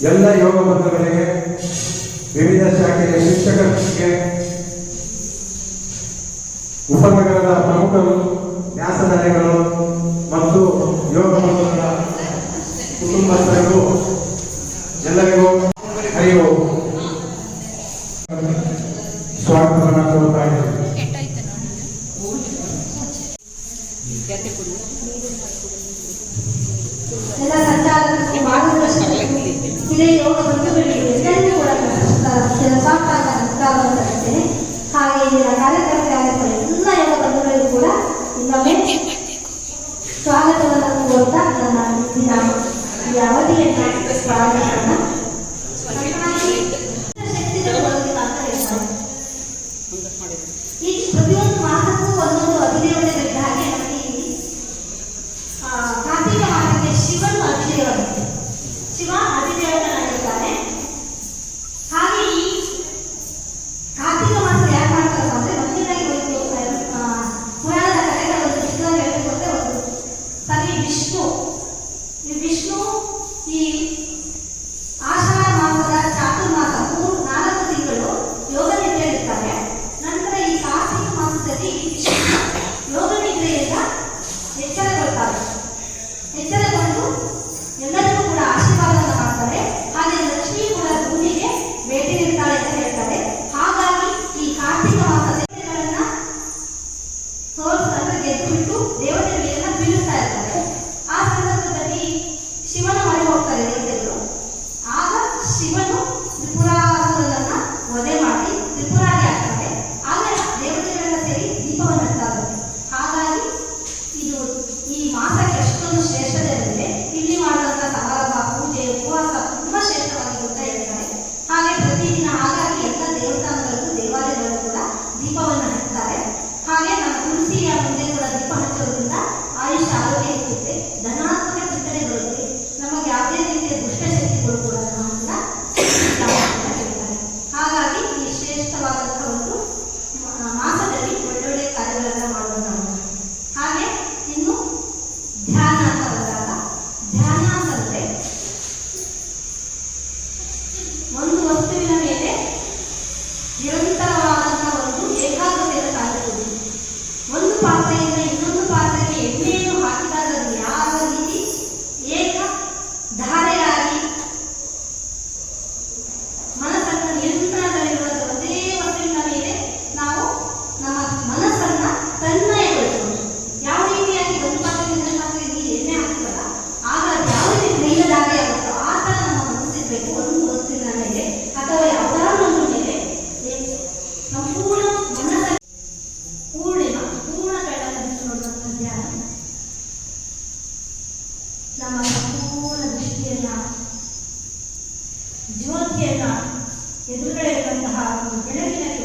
ಎಲ್ಲ ಯೋಗ ಬಂಧುಗಳಿಗೆ ವಿವಿಧ ಶಾಖೆಯ ಶಿಕ್ಷಕರಿಗೆ ಉಪನಗರದ ಪ್ರಮುಖರು ನ್ಯಾಸನಾಲಯಗಳು ಮತ್ತು ಯೋಗ ಬಂಧುಗಳ ಕುಟುಂಬಸ್ಥರು ಎಲ್ಲರಿಗೂ ಅರಿವು ಸ್ವಾಗತವನ್ನು ಕೊಡುತ್ತಾ ದೇವರ ಬಂಧುಗಳಿಗೆ ಎಲ್ಲರಿಗೂ ಕೂಡ ನಮಸ್ಕಾರ ಸಾಕಾದ ನಮಸ್ಕಾರವನ್ನು ಕೂಡ ಸ್ವಾಗತವನ್ನು ಕೋರ್ತಾ ನನ್ನ ಇಂದಿನ ಈ ವಿಷ್ಣು ಈ ಆಷಾಢ ಮಾಸದ ಚಾತುರ್ಮಾಸ ಮೂರು ನಾಲ್ಕು ತಿಂಗಳು ಯೋಗ ನಿದ್ರೆಯಲ್ಲಿರ್ತಾರೆ ನಂತರ ಈ ಕಾರ್ತಿಕ ಮಾಸದಲ್ಲಿ ಯೋಗ ನಿದ್ರೆಯಿಂದ ಎಚ್ಚರಗೊಳ್ತಾರೆ ಎಚ್ಚರ ಎದುರುಗಡೆ ಇರುವಂತಹ ಬೆಳಕಿನ